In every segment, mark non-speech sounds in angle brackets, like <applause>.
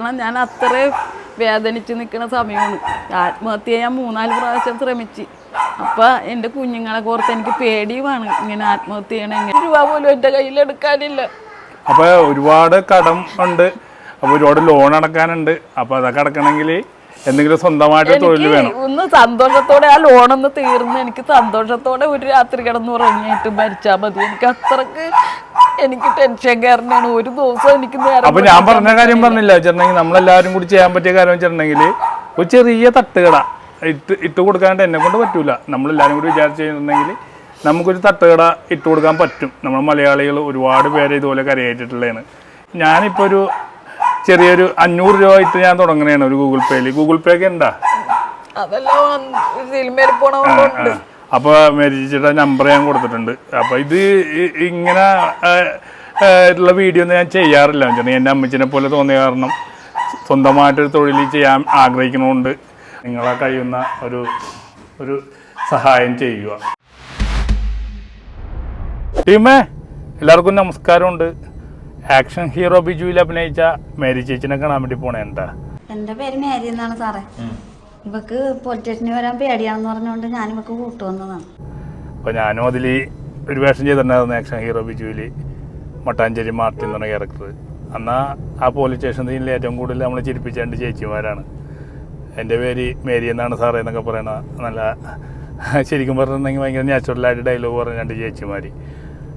കാരണം ഞാൻ അത്രയും വേദനിച്ച് നിൽക്കുന്ന സമയമാണ്. ആത്മഹത്യ ഞാൻ മൂന്നാൽ പ്രാവശ്യം ശ്രമിച്ച്. അപ്പൊ എന്റെ കുഞ്ഞുങ്ങളെ ഓർത്ത് എനിക്ക് പേടിയുമാണ് ഇങ്ങനെ ആത്മഹത്യ ചെയ്യണ. എങ്ങനെ രൂപ പോലും എന്റെ കയ്യിൽ എടുക്കാനില്ല. അപ്പൊ ഒരുപാട് കടം ഉണ്ട്. അപ്പൊ ഒരുപാട് ലോൺ അടക്കാനുണ്ട്. അപ്പൊ അതൊക്കെ അടക്കണമെങ്കിൽ എന്തെങ്കിലും സ്വന്തമായിട്ട് തൊഴിൽ വേണം. ഒന്ന് സന്തോഷത്തോടെ ആ ലോൺ ഒന്ന് തീർന്ന് എനിക്ക് സന്തോഷത്തോടെ ഒരു രാത്രി കിടന്ന് ഉറങ്ങിയിട്ട് മരിച്ചാൽ മതി. എനിക്ക് അത്രയ്ക്ക് എനിക്ക് ടെൻഷൻ കാരണമാണ് ഒരു ദിവസം എനിക്ക് നേരം അപ്പൊ ഞാൻ പറഞ്ഞ കാര്യം പറഞ്ഞില്ല വെച്ചിട്ടുണ്ടെങ്കിൽ നമ്മളെല്ലാവരും കൂടി ചെയ്യാൻ പറ്റിയ കാര്യം വെച്ചിട്ടുണ്ടെങ്കിൽ ഒരു ചെറിയ തട്ടുകട ഇട്ട് ഇട്ട് കൊടുക്കാണ്ട് എന്നെ കൊണ്ട് പറ്റൂല. നമ്മളെല്ലാവരും കൂടി വിചാരിച്ചു കഴിഞ്ഞിട്ടുണ്ടെങ്കിൽ നമുക്കൊരു തട്ടുകട ഇട്ട് കൊടുക്കാൻ പറ്റും. നമ്മൾ മലയാളികൾ ഒരുപാട് പേരെ ഇതുപോലെ കരയേറ്റിട്ടുള്ളതാണ്. ഞാനിപ്പോൾ ഒരു ചെറിയൊരു അഞ്ഞൂറ് രൂപ ഇട്ട് ഞാൻ തുടങ്ങണേണ് ഒരു ഗൂഗിൾ പേയിൽ. ഗൂഗിൾ പേ ഒക്കെ ഉണ്ടാ അതെല്ലാം സിനിമയിൽ പോണതുകൊണ്ട് അപ്പോൾ മേരിച്ചിയുടെ നമ്പർ ഞാൻ കൊടുത്തിട്ടുണ്ട്. അപ്പോൾ ഇത് ഇങ്ങനെ ഉള്ള വീഡിയോ ഒന്നും ഞാൻ ചെയ്യാറില്ല. വെച്ചാൽ എന്റെ അമ്മച്ചിനെ പോലെ തോന്നിയ കാരണം സ്വന്തമായിട്ടൊരു തൊഴിൽ ചെയ്യാൻ ആഗ്രഹിക്കണോണ്ട് നിങ്ങളെ കഴിയുന്ന ഒരു ഒരു സഹായം ചെയ്യുക. ടീമേ എല്ലാവർക്കും നമസ്കാരമുണ്ട്. ആക്ഷൻ ഹീറോ ബിജുവിൽ അഭിനയിച്ച മേരി ചേച്ചിനെ കാണാൻ വേണ്ടി പോണേ എന്താ? എന്റെ പേര് മേരി എന്നാണ് സാറേ. ഇവക്ക് പോലീസ് സ്റ്റേഷനിൽ വരാൻ പേടിയാണെന്ന് പറഞ്ഞുകൊണ്ട് ഞാൻ ഇവക്ക് കൂട്ടുവന്നതാണ് അപ്പോൾ ഞാനും അതിൽ ഒരു വേഷം ചെയ്തിട്ടുണ്ടായിരുന്നു ആക്ഷൻ ഹീറോ ബിജുവിൽ മട്ടാഞ്ചേരി മാർട്ടിൻ എന്ന് പറഞ്ഞ ക്യാരക്ടർ എന്നാൽ ആ പോലീസ് സ്റ്റേഷൻ സീനിൽ ഏറ്റവും കൂടുതൽ നമ്മൾ ചിരിപ്പിച്ച രണ്ട് ചേച്ചിമാരാണ്. എന്റെ പേര് മേരി എന്നാണ് സാറേ എന്നൊക്കെ പറയണ നല്ല ശരിക്കും പറഞ്ഞിട്ടുണ്ടെങ്കിൽ ഭയങ്കര നാച്ചുറലായിട്ട് ഡയലോഗ് പറഞ്ഞ രണ്ട് ചേച്ചിമാർ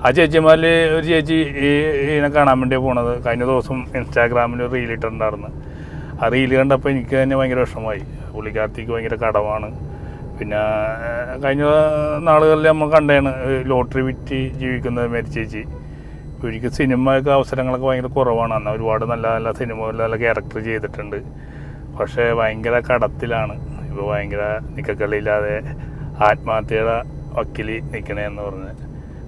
ആ ചേച്ചിമാരിൽ ഒരു ചേച്ചി ഈ ഇതിനെ കാണാൻ വേണ്ടി പോണത്. കഴിഞ്ഞ ദിവസം ഇൻസ്റ്റാഗ്രാമിൽ റീൽ ഇട്ടിട്ടുണ്ടായിരുന്നു. ആ റീൽ കണ്ടപ്പോൾ എനിക്ക് തന്നെ ഭയങ്കര വിഷമമായി. പുള്ളിക്കാർത്തിക്ക് ഭയങ്കര കടവാണ്. പിന്നെ കഴിഞ്ഞ നാളുകളിൽ നമ്മൾ കണ്ടതാണ് ലോട്ടറി വിറ്റ് ജീവിക്കുന്നത് മരിച്ചേച്ചി ചേച്ചി. ഒരിക്കൽ സിനിമയൊക്കെ അവസരങ്ങളൊക്കെ ഭയങ്കര കുറവാണ്. അന്ന് ഒരുപാട് നല്ല നല്ല സിനിമ നല്ല ക്യാരക്ടർ ചെയ്തിട്ടുണ്ട്. പക്ഷേ ഭയങ്കര കടത്തിലാണ്. ഇപ്പോൾ ഭയങ്കര നിക്കക്കളിയില്ലാതെ ആത്മഹത്യയുടെ വക്കിൽ നിൽക്കണേന്ന് പറഞ്ഞ്.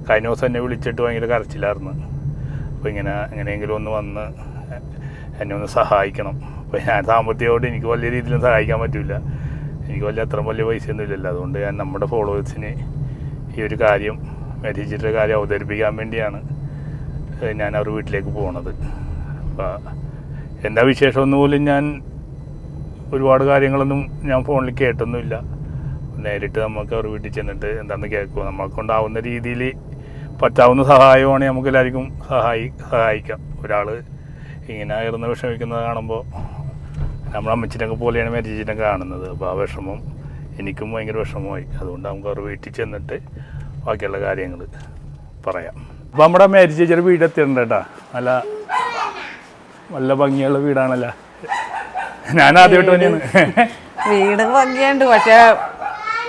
കഴിഞ്ഞ ദിവസം എന്നെ വിളിച്ചിട്ട് ഭയങ്കര കരച്ചിലായിരുന്നു. അപ്പോൾ ഇങ്ങനെ എങ്ങനെയെങ്കിലും ഒന്ന് വന്ന് എന്നെ ഒന്ന് സഹായിക്കണം. അപ്പോൾ ഞാൻ സാമ്പത്തികമായിട്ട് എനിക്ക് വലിയ രീതിയിലും സഹായിക്കാൻ പറ്റില്ല എനിക്ക് വലിയ അത്ര വലിയ പൈസയൊന്നും ഇല്ലല്ലോ. അതുകൊണ്ട് ഞാൻ നമ്മുടെ ഫോളോവേഴ്സിന് ഈ ഒരു കാര്യം മെരിച്ചിട്ടൊരു കാര്യം അവതരിപ്പിക്കാൻ വേണ്ടിയാണ് ഞാൻ അവർ വീട്ടിലേക്ക് പോണത്. അപ്പോൾ എന്താ വിശേഷമൊന്നും പോലും ഞാൻ ഒരുപാട് കാര്യങ്ങളൊന്നും ഞാൻ ഫോണിൽ കേട്ടൊന്നുമില്ല. നേരിട്ട് നമുക്ക് അവർ വീട്ടിൽ ചെന്നിട്ട് എന്താണെന്ന് കേൾക്കുക നമ്മളെക്കൊണ്ടാവുന്ന രീതിയിൽ പറ്റാവുന്ന സഹായമാണ് നമുക്ക് എല്ലാവർക്കും സഹായി സഹായിക്കാം. ഒരാൾ ഇങ്ങനെ ഇറന്ന് വിഷമിക്കുന്നത് കാണുമ്പോൾ നമ്മുടെ അമ്മച്ചിനൊക്കെ പോലെയാണ് മരിച്ചിട്ടൊക്കെ കാണുന്നത്. അപ്പോൾ ആ വിഷമം എനിക്കും ഭയങ്കര വിഷമമായി. അതുകൊണ്ട് നമുക്ക് അവർ വീട്ടിൽ ചെന്നിട്ട് ബാക്കിയുള്ള കാര്യങ്ങൾ പറയാം. അപ്പോൾ നമ്മുടെ മാരേജ് ചേച്ചിയുടെ വീട് എത്തിയിട്ടുണ്ട് കേട്ടോ. നല്ല നല്ല ഭംഗിയുള്ള വീടാണല്ലോ. ഞാൻ ആദ്യമായിട്ട് തന്നെയാണ് വീട് ഭംഗിയുണ്ട്. പക്ഷേ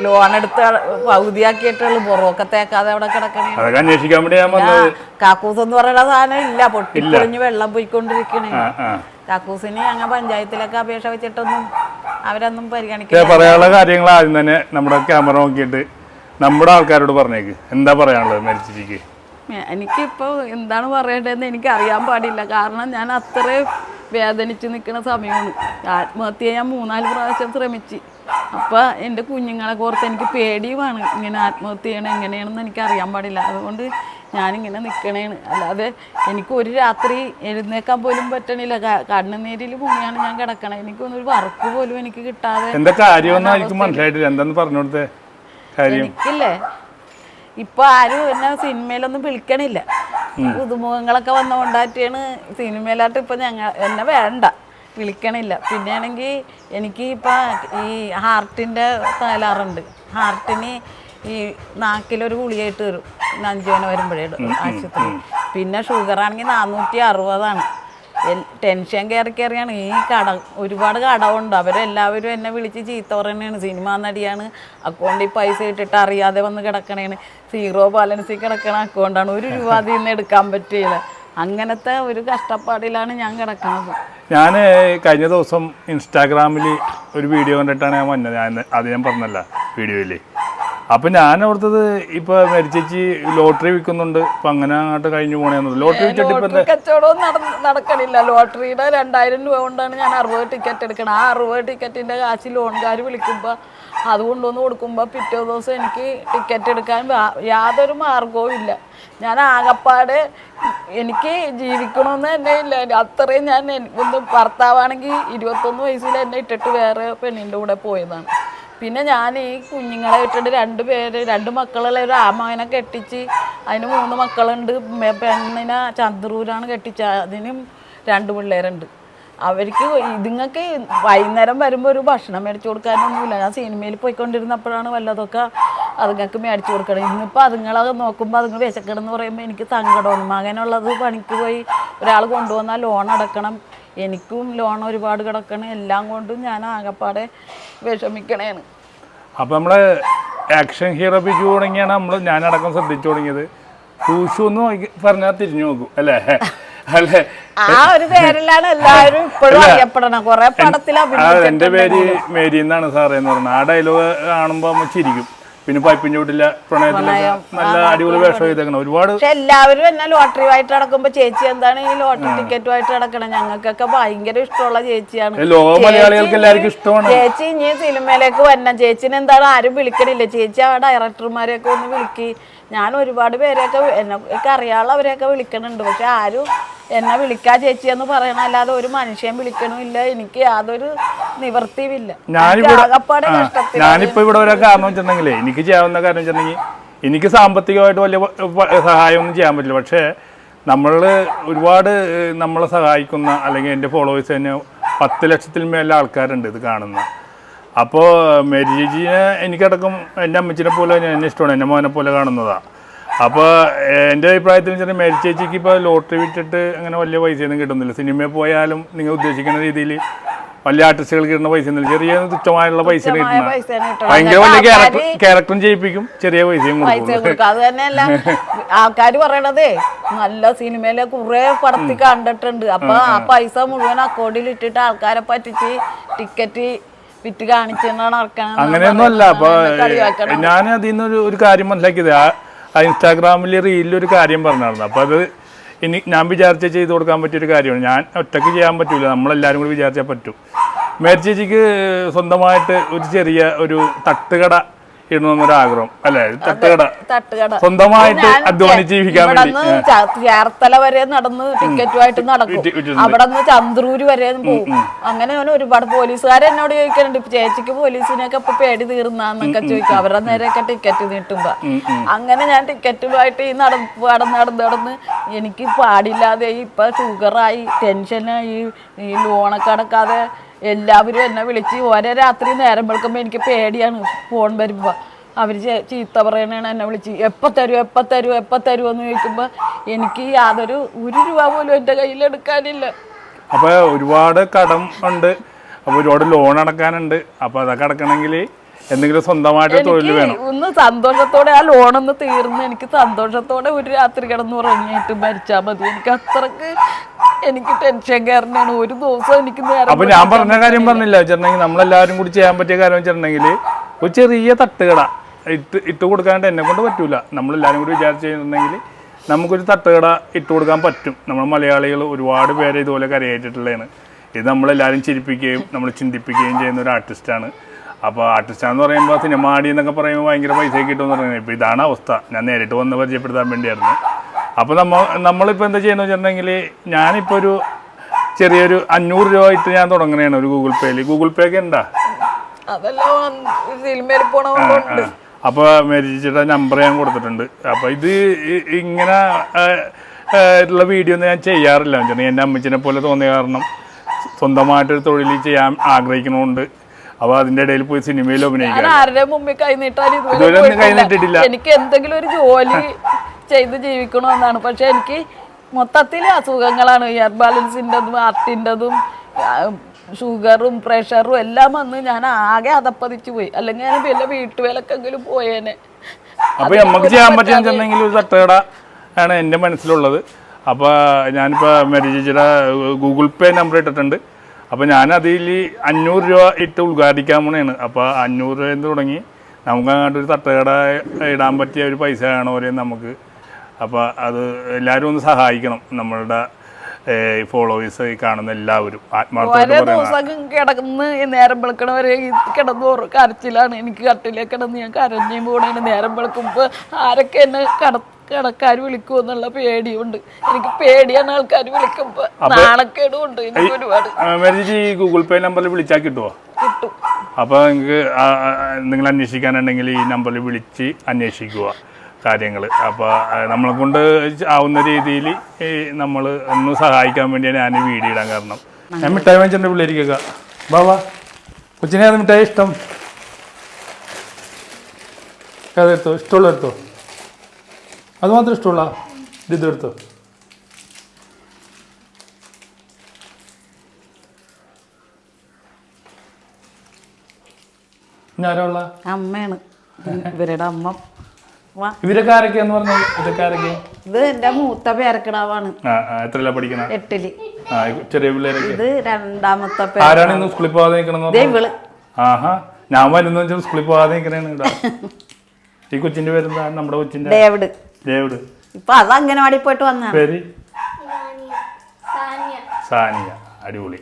ലോൺ എടുത്ത് പകുതിയാക്കിയിട്ടുള്ള. പുറമൊക്കെ തേക്കാതെ അവിടെ കിടക്കണേ. അതൊക്കെ അന്വേഷിക്കാൻ വേണ്ടി ഞാൻ കാക്കൂസ് എന്ന് പറയുന്ന സാധനം ഇല്ല. പൊട്ടിപ്പൊളിഞ്ഞ് വെള്ളം പോയിക്കൊണ്ടിരിക്കണേ. കാക്കൂസിന് ഞങ്ങൾ പഞ്ചായത്തിലൊക്കെ അപേക്ഷ വെച്ചിട്ടൊന്നും അവരൊന്നും പരിഗണിക്കില്ല. പറയാനുള്ള കാര്യങ്ങൾ ആദ്യം തന്നെ നമ്മുടെ ക്യാമറ നോക്കിയിട്ട് നമ്മുടെ ആൾക്കാരോട് പറഞ്ഞേക്ക്. എന്താ പറയാനുള്ളത് മരിച്ചിരിക്ക്? എനിക്കിപ്പോൾ എന്താണ് പറയേണ്ടതെന്ന് എനിക്ക് അറിയാൻ പാടില്ല. കാരണം ഞാൻ അത്രയും വേദനിച്ച് നിൽക്കുന്ന സമയമാണ്. ആത്മഹത്യ ഞാൻ മൂന്നാൽ പ്രാവശ്യം ശ്രമിച്ചു. അപ്പോൾ എന്റെ കുഞ്ഞുങ്ങളെ ഓർത്ത് എനിക്ക് പേടിയുമാണ്. ഇങ്ങനെ ആത്മഹത്യ ചെയ്യണം എങ്ങനെയാണെന്ന് എനിക്ക് അറിയാൻ പാടില്ല. അതുകൊണ്ട് ഞാനിങ്ങനെ നിൽക്കണേണ് അല്ലാതെ എനിക്ക് ഒരു രാത്രി എഴുന്നേക്കാൻ പോലും പറ്റണില്ല. കണ്ണുനീരിൽ മുങ്ങിയാണ് ഞാൻ കിടക്കണേ. എനിക്കൊന്നും ഒരു വർക്ക് പോലും എനിക്ക് കിട്ടാതെ എന്താ കാര്യം മനസ്സിലായിട്ടില്ല. എന്താന്ന് പറഞ്ഞു കൊടുത്തേ? എനിക്കില്ലേ? ഇപ്പൊ ആരും എന്നെ സിനിമയിലൊന്നും വിളിക്കണില്ല. പുതുമുഖങ്ങളൊക്കെ വന്നുകൊണ്ടായിട്ടാണ് സിനിമയിലായിട്ട് ഇപ്പൊ ഞങ്ങൾ എന്നെ വേണ്ട. വിളിക്കണില്ല. പിന്നെയാണെങ്കിൽ എനിക്ക് ഇപ്പൊ ഈ ഹാർട്ടിന്റെ തകരാറുണ്ട്. ഹാർട്ടിന് ഈ നാക്കിലൊരു ഗുളിയായിട്ട് വരും. നഞ്ചുവന വരുമ്പോഴേ ആശുപത്രി. പിന്നെ ഷുഗർ ആണെങ്കിൽ നാനൂറ്റി അറുപതാണ്. ടെൻഷൻ കയറി കയറിയാണ്. ഈ കട ഒരുപാട് കടമുണ്ട് അവരെല്ലാവരും എന്നെ വിളിച്ച് ചീത്ത പറയണേണ് സിനിമ നടിയാണ്. അക്കൗണ്ടിൽ പൈസ ഇട്ടിട്ട് അറിയാതെ വന്ന് കിടക്കണേണ്. സീറോ ബാലൻസിൽ കിടക്കണ അക്കൗണ്ടാണ്. ഒരു രൂപ അതിൽ നിന്ന് എടുക്കാൻ പറ്റില്ല അങ്ങനത്തെ ഒരു കഷ്ടപ്പാടിലാണ് ഞാൻ കിടക്കുന്നത് ഞാൻ കഴിഞ്ഞ ദിവസം ഇൻസ്റ്റാഗ്രാമിൽ ഒരു വീഡിയോ കണ്ടിട്ടാണ് ഞാൻ വന്നത്. ഞാൻ അത് ഞാൻ പറഞ്ഞല്ല വീഡിയോയിൽ അപ്പൊ ഞാൻ ഓർത്തത് ഇപ്പൊ മരിച്ചേച്ചി ലോട്ടറി വിൽക്കുന്നുണ്ട്. അപ്പൊ അങ്ങനെ അങ്ങോട്ട് കഴിഞ്ഞു പോണെന്ന് ലോട്ടറി വിറ്റിട്ട് ഇപ്പൊ കച്ചവടവും നടക്കണില്ല. ലോട്ടറിയുടെ രണ്ടായിരം രൂപ കൊണ്ടാണ് ഞാൻ അറുപത് ടിക്കറ്റ് എടുക്കണം. ആ അറുപത് ടിക്കറ്റിന്റെ കാശ് ലോൺകാർ വിളിക്കുമ്പോൾ അത് കൊണ്ടുവന്ന് കൊടുക്കുമ്പോൾ പിറ്റേ ദിവസം എനിക്ക് ടിക്കറ്റ് എടുക്കാൻ യാതൊരു മാർഗവും ഇല്ല. ഞാൻ ആകപ്പാട് എനിക്ക് ജീവിക്കണമെന്ന് തന്നെ ഇല്ല. അത്രയും ഞാൻ ഒന്ന് ഭർത്താവാണെങ്കിൽ ഇരുപത്തൊന്ന് വയസ്സിൽ എന്നെ ഇട്ടിട്ട് വേറെ പെണ്ണിന്റെ കൂടെ പോയതാണ്. പിന്നെ ഞാൻ ഈ കുഞ്ഞുങ്ങളെ ഇട്ടിട്ട് രണ്ട് പേര് രണ്ട് മക്കളുള്ള ഒരു ആമകനെ കെട്ടിച്ച് അതിന് മൂന്ന് മക്കളുണ്ട്. പെണ്ണിനെ ചന്ദ്രൂരാണ് കെട്ടിച്ച അതിനും രണ്ട് പിള്ളേരുണ്ട്. അവർക്ക് ഇതുങ്ങൾക്ക് വൈകുന്നേരം വരുമ്പോൾ ഒരു ഭക്ഷണം മേടിച്ചു കൊടുക്കാനൊന്നുമില്ല. ഞാൻ സിനിമയിൽ പോയിക്കൊണ്ടിരുന്നപ്പോഴാണ് വല്ലതൊക്കെ അതുങ്ങൾക്ക് മേടിച്ചു കൊടുക്കണം. ഇന്നിപ്പോൾ അതുങ്ങളെ നോക്കുമ്പോൾ അതുങ്ങൾ വിശക്കണമെന്ന് പറയുമ്പോൾ എനിക്ക് സങ്കടമാണ്. മകനുള്ളത് പണിക്ക് പോയി ഒരാൾ കൊണ്ടുവന്നാൽ ലോൺ അടക്കണം. എനിക്കും ലോൺ ഒരുപാട് കിടക്കണം. എല്ലാം കൊണ്ടും ഞാൻ ആകെപ്പാടെ വിഷമിക്കണേന്ന് അപ്പം നമ്മൾ ആക്ഷൻ ഹീറോ പിച്ചു തുടങ്ങിയാണ് നമ്മൾ ഞാനടക്കം ശ്രദ്ധിച്ചു തുടങ്ങിയത്. ടൂഷു എന്ന് പറഞ്ഞാൽ തിരിഞ്ഞു നോക്കും. അല്ലേ? അല്ലേ? ആ ഒരു പേരിലാണ് എല്ലാവരും ഇപ്പോഴും അറിയപ്പെടണം. കുറെ പടത്തിൽ എന്റെ പേര് മേരി എന്നാണ് സാറേ എന്ന് പറഞ്ഞത് ആ ഡയലോഗ് കാണുമ്പോ ചിരിക്കും. പിന്നെ പൈപ്പിന്റെ വീട്ടില്ല പ്രണയത്തിൽ നല്ല അടിപൊളി വേഷം ചെയ്തേക്കണം ഒരുപാട് എല്ലാവരും എന്നാ ലോട്ടറി ആയിട്ട് നടക്കുമ്പോ ചേച്ചി എന്താണ് ഈ ലോട്ടറി ടിക്കറ്റുമായിട്ട് നടക്കണം? ഞങ്ങൾക്കൊക്കെ ഭയങ്കര ഇഷ്ടമുള്ള ചേച്ചിയാണ്. ലോക മലയാളികൾക്ക് എല്ലാവർക്കും ഇഷ്ടമാണ്. ചേച്ചി ഇനി സിനിമയിലേക്ക് വരണം. ചേച്ചിനെന്താണ് ആരും വിളിക്കണില്ല. ചേച്ചി ആ ഡയറക്ടർമാരെയൊക്കെ ഒന്ന് വിളിക്ക്. ഞാൻ ഒരുപാട് പേരെയൊക്കെ എന്നെ ഒക്കെ അറിയാനുള്ളവരെയൊക്കെ വിളിക്കണുണ്ട്. പക്ഷെ ആരും എന്നെ വിളിക്കാ ചേച്ചി എന്ന് പറയണ അല്ലാതെ ഒരു മനുഷ്യൻ വിളിക്കണമില്ല. എനിക്ക് യാതൊരു നിവർത്തിയുമില്ല ആകപ്പാടെ ഞാനിപ്പോ ഇവിടെ കാരണം വെച്ചിട്ടുണ്ടെങ്കിലേ എനിക്ക് ചെയ്യാവുന്ന കാരണം വെച്ചിട്ടുണ്ടെങ്കിൽ എനിക്ക് സാമ്പത്തികമായിട്ട് വലിയ സഹായമൊന്നും ചെയ്യാൻ പറ്റില്ല. പക്ഷേ നമ്മൾ ഒരുപാട് നമ്മളെ സഹായിക്കുന്ന അല്ലെങ്കിൽ എന്റെ ഫോളോവേഴ്സ് തന്നെ പത്ത് ലക്ഷത്തിൽ മേലെ ആൾക്കാരുണ്ട് ഇത് കാണുന്ന. അപ്പോൾ മേരി ചേച്ചിനെ എനിക്കടക്കം എന്റെ അമ്മച്ചിനെ പോലെ എന്നെ ഇഷ്ടമാണ്. എന്റെ മോനെ പോലെ കാണുന്നതാണ് അപ്പോൾ എന്റെ അഭിപ്രായത്തിൽ വെച്ചാൽ മേരി ചേച്ചിക്ക് ഇപ്പോൾ ലോട്ടറി വിറ്റിട്ട് അങ്ങനെ വലിയ പൈസയൊന്നും കിട്ടുന്നില്ല. സിനിമയിൽ പോയാലും നിങ്ങൾ ഉദ്ദേശിക്കുന്ന രീതിയിൽ വലിയ ആർട്ടിസ്റ്റുകൾ കിട്ടുന്ന പൈസ ഒന്നും ചെറിയ തുച്ഛമായുള്ള പൈസ കിട്ടുന്ന. ഭയങ്കര വലിയ ക്യാരക്ടറും ചെയ്യിപ്പിക്കും ചെറിയ പൈസയും കൊടുക്കും. കൊടുക്കും. അത് തന്നെയല്ല. ആൾക്കാർ പറയണതേ നല്ല സിനിമയിലെ കുറെ പടത്തിൽ കണ്ടിട്ടുണ്ട്. അപ്പൊ ആ പൈസ മുഴുവൻ അക്കൗണ്ടിൽ ഇട്ടിട്ട് ആൾക്കാരെ പറ്റിച്ച് ടിക്കറ്റ് വിറ്റ് കാണിച്ചാണ് നടക്കണം അങ്ങനെയൊന്നും അല്ല അപ്പൊ ഞാൻ അതിൽ നിന്ന് ഒരു ഒരു കാര്യം മനസ്സിലാക്കിയത്. ആ ഇൻസ്റ്റാഗ്രാമിൽ റീലിൽ ഒരു കാര്യം പറഞ്ഞായിരുന്നു. അപ്പൊ അത് ഇനി ഞാൻ വിചാരിച്ച ചെയ്ത് കൊടുക്കാൻ പറ്റിയൊരു കാര്യമാണ്. ഞാൻ ഒറ്റയ്ക്ക് ചെയ്യാൻ പറ്റൂല. നമ്മളെല്ലാവരും കൂടി വിചാരിച്ചാൽ പറ്റും. മേരി ചേച്ചിക്ക് സ്വന്തമായിട്ട് ഒരു ചെറിയ ഒരു തട്ടുകട ഇടണമെന്നൊരാഗ്രഹം അല്ലേ? തട്ടുകട. തട്ടുകട. സ്വന്തമായിട്ട് അധ്വാനിച്ച് ജീവിക്കാൻ വേണ്ടി. ചേർത്തല വരെ നടന്ന് ടിക്കറ്റുമായിട്ട് നടക്കും. അവിടെ നിന്ന് ചന്ദ്രൂര് വരെ പോകും. അങ്ങനെ അവന് ഒരുപാട് പോലീസുകാർ എന്നോട് ചോദിക്കാറുണ്ട് ഇപ്പൊ ചേച്ചിക്ക് പോലീസിനൊക്കെ ഇപ്പൊ പേടി തീർന്നാന്നൊക്കെ ചോദിക്കും. അവരുടെ നേരെയൊക്കെ ടിക്കറ്റ് നീട്ടുമ്പോ. അങ്ങനെ ഞാൻ ടിക്കറ്റുമായിട്ട് ഈ നടന്ന് നടന്ന് നടന്ന് നടന്ന് എനിക്ക് പാടില്ലാതെ ഇപ്പൊ ഷുഗറായി ടെൻഷനായി ഈ ലോണൊക്കെ അടക്കാതെ എല്ലാവരും എന്നെ വിളിച്ച് ഓരോ രാത്രി നേരം വെളുക്കുമ്പോൾ എനിക്ക് പേടിയാണ് ഫോൺ വരുമ്പോൾ അവർ ചീത്ത പറയണേണ് എന്നെ വിളിച്ച്. എപ്പോൾ തരും എപ്പോൾ തരും എപ്പോൾ തരും എന്ന് ചോദിക്കുമ്പോൾ എനിക്ക് യാതൊരു ഒരു രൂപ പോലും എന്റെ കയ്യിൽ എടുക്കാനില്ല. അപ്പോൾ ഒരുപാട് കടം ഉണ്ട്. അപ്പോൾ ഒരുപാട് ലോൺ അടക്കാനുണ്ട്. അപ്പോൾ അതൊക്കെ അടക്കണമെങ്കിൽ എന്തെങ്കിലും സ്വന്തമായിട്ട് തൊഴിൽ വേണം. ഒന്ന് സന്തോഷത്തോടെ ആ ലോൺ ഒന്ന് തീർന്ന് എനിക്ക് സന്തോഷത്തോടെ ഒരു രാത്രി കിടന്ന് ഉറങ്ങിയിട്ട് മരിച്ചാൽ മതി. എനിക്ക് അത്രയ്ക്ക് എനിക്ക് ടെൻഷൻ കയറുന്നതാണ് ഒരു ദിവസം എനിക്ക് നേരം അപ്പൊ ഞാൻ പറഞ്ഞ കാര്യം പറഞ്ഞില്ല വെച്ചിട്ടുണ്ടെങ്കിൽ നമ്മളെല്ലാവരും കൂടി ചെയ്യാൻ പറ്റിയ കാര്യം വെച്ചിട്ടുണ്ടെങ്കിൽ ഒരു ചെറിയ തട്ടുകട ഇട്ട് ഇട്ട് കൊടുക്കാണ്ട് എന്നെ കൊണ്ട് പറ്റൂല. നമ്മളെല്ലാവരും കൂടി വിചാരിച്ചിട്ടുണ്ടെങ്കിൽ നമുക്കൊരു തട്ടുകട ഇട്ട് കൊടുക്കാൻ പറ്റും. നമ്മൾ മലയാളികൾ ഒരുപാട് പേരെ ഇതുപോലെ കരയേറ്റിട്ടുള്ളതാണ്. ഇത് നമ്മളെല്ലാവരും ചിരിപ്പിക്കുകയും നമ്മൾ ചിന്തിപ്പിക്കുകയും ചെയ്യുന്ന ഒരു ആർട്ടിസ്റ്റാണ് അപ്പോൾ ആർട്ടിസ്റ്റാന്ന് പറയുമ്പോൾ സിനിമാടി എന്നൊക്കെ പറയുമ്പോൾ ഭയങ്കര പൈസ കിട്ടുമെന്ന് പറയുന്നത്. ഇപ്പോൾ ഇതാണ് അവസ്ഥ. ഞാൻ നേരിട്ട് വന്ന് പരിചയപ്പെടുത്താൻ വേണ്ടിയായിരുന്നു. അപ്പോൾ നമ്മൾ നമ്മളിപ്പോൾ എന്താ ചെയ്യുന്നത് വെച്ചിട്ടുണ്ടെങ്കിൽ ഞാനിപ്പോൾ ഒരു ചെറിയൊരു അഞ്ഞൂറ് രൂപ ഇട്ട് ഞാൻ തുടങ്ങുന്നതാണ് ഒരു ഗൂഗിൾ പേയിൽ ഗൂഗിൾ പേ ഒക്കെ ഉണ്ടാ അപ്പോൾ മേരിച്ചിയുടെ നമ്പർ ഞാൻ കൊടുത്തിട്ടുണ്ട്. അപ്പോൾ ഇത് ഇങ്ങനെ ഉള്ള വീഡിയോ ഒന്നും ഞാൻ ചെയ്യാറില്ല. എന്റെ അമ്മച്ചിനെ പോലെ തോന്നിയ കാരണം സ്വന്തമായിട്ടൊരു തൊഴിൽ ചെയ്യാൻ ആഗ്രഹിക്കണമുണ്ട് അപ്പോൾ അതിന്റെ ഇടയിൽ പോയി സിനിമയിൽ അഭിനയിക്കാം ഞാൻ ആരുടെ മുമ്പിൽ കൈ നീട്ടാൻ ഇതുവരെ ഇതുവരെ ഒന്നും കൈ പോയിട്ടില്ല. നീട്ടിയിട്ടില്ല. എനിക്ക് എന്തെങ്കിലും ഒരു ജോലി ചെയ്ത് ജീവിക്കണമെന്നാണ്. പക്ഷെ എനിക്ക് മൊത്തത്തിൽ അസുഖങ്ങളാണ്. എയർ ബാലൻസിന്റെതും ഹാർട്ടിന്റെതും ഷുഗറും പ്രഷറും എല്ലാം വന്ന് ഞാൻ ആകെ അതപ്പതിച്ചു പോയി. അല്ലെങ്കിൽ ഞാൻ വല്ല വീട്ടുവേലക്കെങ്കിലും പോയേനെ. അപ്പൊ നമുക്ക് ചെയ്യാൻ പറ്റുന്ന വെച്ചിട്ടുണ്ടെങ്കിൽ ഒരു തട്ടുകട ആണ് എന്റെ മനസ്സിലുള്ളത്. അപ്പോൾ ഞാനിപ്പോൾ മേരി ചേച്ചിയുടെ ഗൂഗിൾ പേ നമ്പർ ഇട്ടിട്ടുണ്ട്. അപ്പോൾ ഞാൻ അതിൽ അഞ്ഞൂറ് രൂപ ഇട്ട് ഉദ്ഘാടിക്കാൻ പോണേണ്. അപ്പോൾ അഞ്ഞൂറ് രൂപ തുടങ്ങി? നമുക്ക് അങ്ങോട്ട് ഒരു തട്ടുകട ഇടാൻ പറ്റിയ ഒരു പൈസ കാണുപോലെ നമുക്ക്. അപ്പോൾ അത് എല്ലാവരും ഒന്ന് സഹായിക്കണം നമ്മളുടെ ഫോളോവേഴ്സ് കാണുന്ന എല്ലാവരും. ആത്മാർത്ഥമായിട്ട് കിടന്ന് ഈ നേരം വെളുക്കണ വരെ ഈ കിടന്ന് ഉറ- കരച്ചിലാണ്. എനിക്ക് കട്ടിലേ കിടന്ന് ഞാൻ കരഞ്ഞു പോണേന് നേരം വെളുക്കുമ്പോ ആരൊക്കെ എന്നെ കട കടക്കാർ വിളിക്കുമോ എന്നുള്ള പേടിയുണ്ട്. എനിക്ക് പേടിയാണ് ആൾക്കാർ വിളിക്കുമ്പോ. നാണക്കേടും ഉണ്ട് എനിക്ക് ഒരുപാട്. ഈ ഗൂഗിൾ പേ നമ്പറിൽ വിളിച്ചാൽ കിട്ടുമോ കിട്ടും. അപ്പോൾ നിങ്ങൾക്ക് നിങ്ങൾ അന്വേഷിക്കാനുണ്ടെങ്കിൽ ഈ നമ്പറിൽ വിളിച്ച് അന്വേഷിക്കുക കാര്യങ്ങൾ അപ്പോൾ നമ്മളെ കൊണ്ട് ആവുന്ന രീതിയിൽ നമ്മൾ ഒന്ന് സഹായിക്കാൻ വേണ്ടിയാണ് ഞാൻ വീഡിയോ ഇടാൻ കാരണം. ഞാൻ മിഠായി വാങ്ങിച്ചിട്ടുണ്ട് പിള്ളേരിക്കൊക്കെ വാ കൊച്ചിനെ അത് മിഠായി ഇഷ്ടം. അതെടുത്തോ ഇഷ്ടമുള്ള എടുത്തോ. അത് മാത്രം ഇഷ്ടമുള്ള ഇതെടുത്തു ഉള്ള? അമ്മയാണ്. ഇവരുടെ അമ്മ. ഇവരൊക്കെ ആരൊക്കെയാന്ന് പറഞ്ഞു ഇതൊക്കെ ആരൊക്കെ ഇത് എന്റെ മൂത്ത പേരക്കിടാവാണ്. എത്രയല്ല പഠിക്കണ? എട്ടിൽ. ചെറിയ പിള്ളേരൊക്കെ. ഇത് രണ്ടാമത്തെ ആരാണ് സ്കൂളിൽ പോകാതെ നിൽക്കണമെന്ന് ഇവൾ. ആഹാ ഞാൻ വരുന്ന സ്കൂളിൽ പോകാതെ നിൽക്കണേന്ന് <laughs> ഈ കൊച്ചിന്റെ പേരെന്താ? നമ്മുടെ കൊച്ചിന്റെ ഡേവിഡ്. ദേവിഡ് ഇപ്പൊ അത് അംഗനവാടി പോയിട്ട് പേര്? സാനിയ. അടിപൊളി.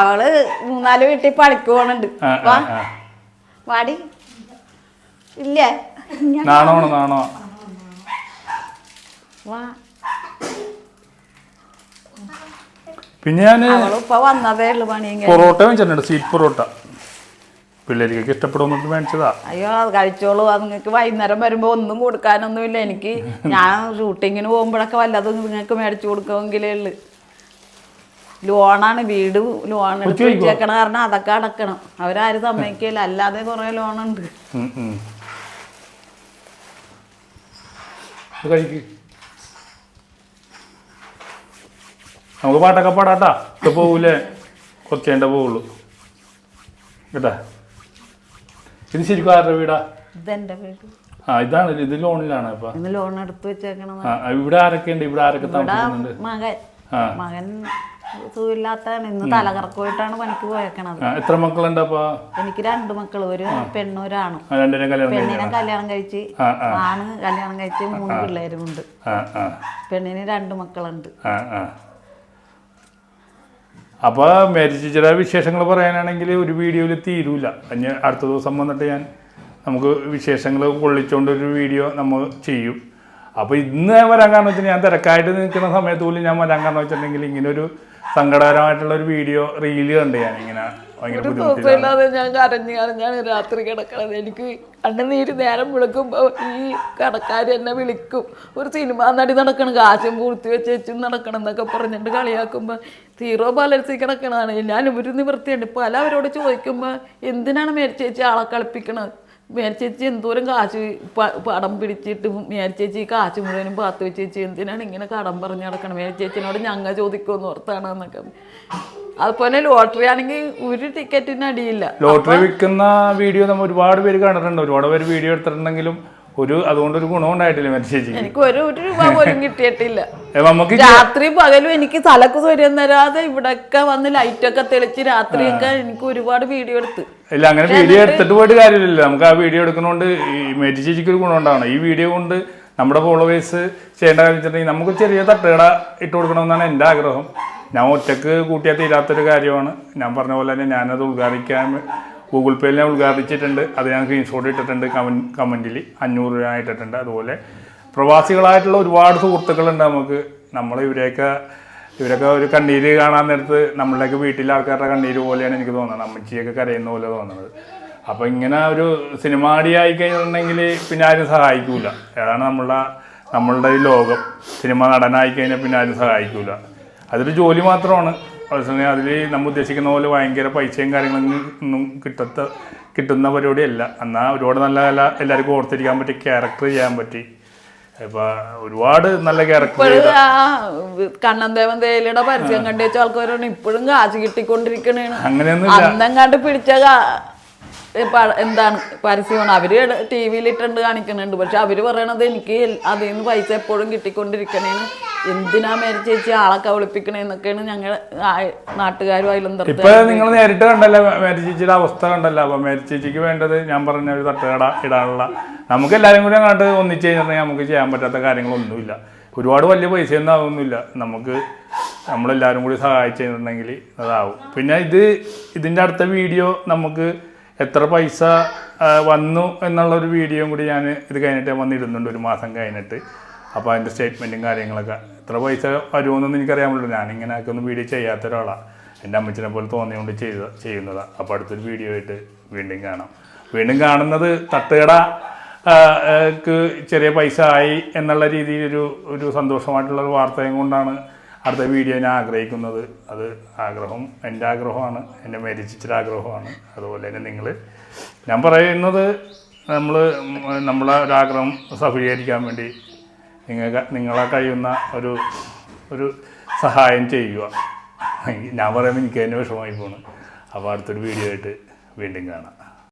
അവൾ മൂന്നാൽ വീട്ടിൽ പണിക്ക് പോണുണ്ട്. വാടി. ഇല്ലേ? നാണോ നാണോ? വാ. പിന്നെ ഞാൻ അവൾ ഇപ്പൊ വന്നതേ ഉള്ളു പണിയെങ്കിൽ പൊറോട്ട വെച്ചിട്ടുണ്ട് സ്വീറ്റ് പൊറോട്ട. പിള്ളേർക്കൊക്കെ ഇഷ്ടപ്പെടുന്നു മേടിച്ചതാ. അയ്യോ അത് കഴിച്ചോളൂ. അത് നിങ്ങൾക്ക് വൈകുന്നേരം വരുമ്പോ ഒന്നും കൊടുക്കാനൊന്നുമില്ല എനിക്ക്. ഞാൻ ഷൂട്ടിങ്ങിന് പോകുമ്പോഴൊക്കെ വല്ലതും നിങ്ങൾക്ക് മേടിച്ചു കൊടുക്കുമെങ്കിലേ ഉള്ളു. ലോണാണ് വീട് ലോൺ എടുത്ത്? വെച്ചേക്കണ കാരണം അതൊക്കെ അടക്കണം. അവരാരും സമ്മതിക്കില്ല അല്ലാതെ കുറെ ലോണുണ്ട്. നമുക്ക് പാട്ടൊക്കെ പാടാട്ടാ. ഇപ്പൊ പോവൂലേ? കുറച്ച് കഴിഞ്ഞേ പോവുള്ളൂ. കേട്ടാ? ഇത് ശരിക്കും ആരുടെ വീടാ? ഇതെന്റെ വീട്. ആ ഇതാണ് ഇത് ലോണിലാണ് ഇപ്പൊ ഇന്ന് ലോൺ എടുത്തു വെച്ചേക്കണം ആ ഇവിടെ ആരൊക്കെ ഉണ്ട്? ഇവിടെ ആരൊക്കെ ഇവിടെ താമസിക്കുന്നുണ്ട്? മകൻ. ആ. മകൻ സുഖമില്ലാത്തതാണ്. ഇന്ന് തലകറക്ക് പോയിട്ടാണ് പണിക്ക് പോയേക്കണത്. ആ, എത്ര മക്കളുണ്ട് അപ്പൊ? എനിക്ക് രണ്ട് മക്കൾ ഒരു പെണ്ണും ഒരാണും. ആ, രണ്ടിനും കല്യാണം പെണ്ണിനെ കഴിഞ്ഞാണ് കല്യാണം കഴിച്ച് ആ ആ. ആണ് കല്യാണം കഴിച്ച് മൂന്ന് പിള്ളേരും ഉണ്ട്. ആ ആ. പെണ്ണിന് രണ്ട് മക്കളുണ്ട്. ആ ആ. അപ്പോൾ മേരി ചേച്ചിയുടെ വിശേഷങ്ങൾ പറയാനാണെങ്കിൽ ഒരു വീഡിയോയിൽ തീരൂല. അഞ്ഞ് അടുത്ത ദിവസം വന്നിട്ട് ഞാൻ നമുക്ക് വിശേഷങ്ങൾ കൊള്ളിച്ചുകൊണ്ട് ഒരു വീഡിയോ നമ്മൾ ചെയ്യും. അപ്പോൾ ഇന്ന് വരാൻ കാരണം വെച്ചാൽ ഞാൻ തിരക്കായിട്ട് നിൽക്കുന്ന സമയത്ത് പോലും ഞാൻ വരാൻ കാരണം വെച്ചിട്ടുണ്ടെങ്കിൽ ഇങ്ങനെ ഒരു സങ്കടകരമായിട്ടുള്ള ഒരു വീഡിയോ റീൽ കണ്ട് ഞാൻ ഇങ്ങനെ ഒരു ദിവസമില്ലാതെ ഞാൻ കരഞ്ഞ് കരഞ്ഞാണ് രാത്രി കിടക്കണത്. എനിക്ക് കണ്ണുനീര് നേരം വിളിക്കുമ്പോൾ ഈ കടക്കാർ എന്നെ വിളിക്കും. ഒരു സിനിമ നടി നടക്കണം. കാശും പൂർത്തി വെച്ച് വെച്ചും നടക്കണം എന്നൊക്കെ പറഞ്ഞിട്ട് കളിയാക്കുമ്പോൾ സീറോ ബാലൻസിൽ കിടക്കണതാണ്. ഞാൻ ഒരു നിവൃത്തിയുണ്ട്. പല അവരോട് ചോദിക്കുമ്പോൾ എന്തിനാണ് മേരിച്ചേച്ചി ആളെ കളിപ്പിക്കണത്? മേരിച്ചേച്ചി എന്തോരം കാശ് പടം പിടിച്ചിട്ട് മേരിച്ചേച്ചി കാശ് മുഴുവനും പാത്ത് വെച്ചേച്ചി. എന്തിനാണ് ഇങ്ങനെ കടം പറഞ്ഞ് നടക്കണം? മേരിച്ചേച്ചിനോട് ഞങ്ങൾ ചോദിക്കുമെന്ന് ഓർത്താണ് എന്നൊക്കെ അതുപോലെ ലോട്ടറി ആണെങ്കിൽ ഒരു ടിക്കറ്റിന് അടിയില്ല ലോട്ടറി വിൽക്കുന്ന വീഡിയോ നമ്മൾ ഒരുപാട് പേര് കണ്ടിട്ടുണ്ട്. ഒരുപാട് പേര് വീഡിയോ എടുത്തിട്ടുണ്ടെങ്കിലും ഒരു അതുകൊണ്ട് ഒരു ഗുണം ഉണ്ടായിട്ടില്ല മേരി ചേച്ചിക്ക്. എനിക്ക് ഒരു ഒരു രൂപ പോലും കിട്ടിയിട്ടില്ല. <laughs> നമുക്ക് രാത്രി പകലും എനിക്ക് തലക്ക് സ്വര്യം തരാതെ ഇവിടൊക്കെ വന്ന് ലൈറ്റൊക്കെ തെളിച്ച് രാത്രിയൊക്കെ എനിക്ക് ഒരുപാട് വീഡിയോ എടുത്ത്. ഇല്ല അങ്ങനെ വീഡിയോ എടുത്തിട്ട് പോയിട്ട് കാര്യമില്ല നമുക്ക് ആ വീഡിയോ എടുക്കുന്നതുകൊണ്ട് ഈ മേരി ചേച്ചിക്ക് ഒരു ഗുണം ഉണ്ടാവണം. ഈ വീഡിയോ കൊണ്ട് നമ്മുടെ ഫോളോവേഴ്സ് ചെയ്യേണ്ട കാര്യം വെച്ചിട്ടുണ്ടെങ്കിൽ നമുക്ക് ചെറിയ തട്ടുകട ഇട്ട് കൊടുക്കണമെന്നാണ് എന്റെ ആഗ്രഹം. ഞാൻ ഒറ്റയ്ക്ക് കൂട്ടിയാൽ തീരാത്തൊരു കാര്യമാണ്. ഞാൻ പറഞ്ഞ പോലെ തന്നെ ഞാനത് ഉദ്ഘാടിക്കാൻ ഗൂഗിൾ പേയിൽ ഞാൻ ഉദ്ഘാടിച്ചിട്ടുണ്ട്. അത് ഞാൻ സ്ക്രീൻഷോട്ട് ഇട്ടിട്ടുണ്ട് കമൻ കമന്റിൽ അഞ്ഞൂറ് രൂപ ഇട്ടിട്ടുണ്ട് അതുപോലെ. പ്രവാസികളായിട്ടുള്ള ഒരുപാട് സുഹൃത്തുക്കളുണ്ട് നമുക്ക്. നമ്മൾ ഇവരെയൊക്കെ ഇവരൊക്കെ ഒരു കണ്ണീര് കാണാൻ നേരത്ത് നമ്മളുടെയൊക്കെ വീട്ടിലെ ആൾക്കാരുടെ കണ്ണീര് പോലെയാണ് എനിക്ക് തോന്നുന്നത്. അമ്മച്ചിയൊക്കെ കരയുന്ന പോലെ തോന്നുന്നത്. അപ്പോൾ ഇങ്ങനെ ഒരു സിനിമ ആയി കഴിഞ്ഞിട്ടുണ്ടെങ്കിൽ പിന്നെ ആരും സഹായിക്കൂല. അതാണ് നമ്മളുടെ നമ്മളുടെ ഈ ലോകം. സിനിമ നടനായി കഴിഞ്ഞാൽ പിന്നെ ആരും സഹായിക്കൂല. അതൊരു ജോലി മാത്രമാണ്. അതേസമയം അതിൽ നമ്മൾ ഉദ്ദേശിക്കുന്ന പോലെ ഭയങ്കര പൈസയും കാര്യങ്ങളൊന്നും ഒന്നും കിട്ടത്ത കിട്ടുന്ന പരിപാടിയല്ല. എന്നാൽ ഒരുപാട് നല്ല നല്ല എല്ലാവർക്കും ഓർത്തിരിക്കാൻ പറ്റി ക്യാരക്ടർ ചെയ്യാൻ പറ്റി. ഇപ്പം ഒരുപാട് നല്ല ക്യാരക്ടർ കണ്ണന്തേവൻ തേയിലയുടെ പരസ്യം കണ്ടു വെച്ച ആൾക്കാരാണ് ഇപ്പോഴും കാശ് കിട്ടിക്കൊണ്ടിരിക്കണേണ്. അങ്ങനെയൊന്നും അന്നെങ്ങാണ്ട് പിടിച്ച എന്താണ് പരസ്യമാണ്. അവർ ടി വിയിൽ ഇട്ടുണ്ട് കാണിക്കുന്നുണ്ട്. പക്ഷെ അവർ പറയണത് എനിക്ക് അതിൽ നിന്ന് പൈസ എപ്പോഴും കിട്ടിക്കൊണ്ടിരിക്കണേന്ന്. എന്തിനാ മേരി ചേച്ചി ആളെ കവിളിപ്പിക്കണേന്നൊക്കെയാണ് ഞങ്ങൾ നാട്ടുകാരും അയലന്തരക്കാരും നിങ്ങൾ നേരിട്ട് കണ്ടല്ലോ മേരി ചേച്ചിയുടെ അവസ്ഥ കണ്ടല്ലോ? അപ്പൊ മേരി ചേച്ചിക്ക് വേണ്ടത് ഞാൻ പറഞ്ഞ ഒരു തട്ടുകട ഇടാനുള്ള. നമുക്ക് എല്ലാവരും കൂടി അങ്ങോട്ട് ഒന്നിച്ചു കഴിഞ്ഞിട്ടുണ്ടെങ്കിൽ നമുക്ക് ചെയ്യാൻ പറ്റാത്ത കാര്യങ്ങളൊന്നുമില്ല. ഒരുപാട് വലിയ പൈസയൊന്നും ആവുന്നില്ല. നമുക്ക് നമ്മളെല്ലാവരും കൂടി സഹായിച്ചു കഴിഞ്ഞിട്ടുണ്ടെങ്കിൽ അതാവും. പിന്നെ ഇത് ഇതിന്റെ അടുത്ത വീഡിയോ നമുക്ക് എത്ര പൈസ വന്നു എന്നുള്ളൊരു വീഡിയോയും കൂടി ഞാൻ ഇത് കഴിഞ്ഞിട്ട് ഞാൻ വന്നിടുന്നുണ്ട് ഒരു മാസം കഴിഞ്ഞിട്ട്. അപ്പോൾ അതിന്റെ സ്റ്റേറ്റ്മെന്റും കാര്യങ്ങളൊക്കെ. എത്ര പൈസ വരുമെന്നൊന്നും എനിക്കറിയാൻ പറ്റില്ല. ഞാനിങ്ങനെ ഒക്കെ ഒന്നും വീഡിയോ ചെയ്യാത്ത ഒരാളാണ് എന്റെ അമ്മച്ചിനെ പോലെ തോന്നിയുകൊണ്ട് ചെയ്ത ചെയ്യുന്നതാണ് അപ്പോൾ അടുത്തൊരു വീഡിയോ ആയിട്ട് വീണ്ടും കാണാം. വീണ്ടും കാണുന്നത് തട്ടുകട ക്ക് ചെറിയ പൈസ ആയി എന്നുള്ള രീതിയിൽ ഒരു ഒരു സന്തോഷമായിട്ടുള്ള ഒരു വാർത്തയും കൊണ്ടാണ് അടുത്ത വീഡിയോ ഞാൻ ആഗ്രഹിക്കുന്നത് അത് ആഗ്രഹം എന്റെ ആഗ്രഹമാണ് എന്റെ മേരിച്ചിച്ചിട്ട് ആഗ്രഹമാണ് അതുപോലെ തന്നെ നിങ്ങൾ ഞാൻ പറയുന്നത് നമ്മൾ നമ്മളെ ഒരാഗ്രഹം സഫലീകരിക്കാൻ വേണ്ടി നിങ്ങൾക്ക് നിങ്ങളെ കഴിയുന്ന ഒരു ഒരു സഹായം ചെയ്യുക. ഞാൻ പറയുമ്പോൾ എനിക്ക് തന്നെ വിഷമമായി പോണ്. അപ്പോൾ അടുത്തൊരു വീഡിയോ ആയിട്ട് വീണ്ടും കാണാം.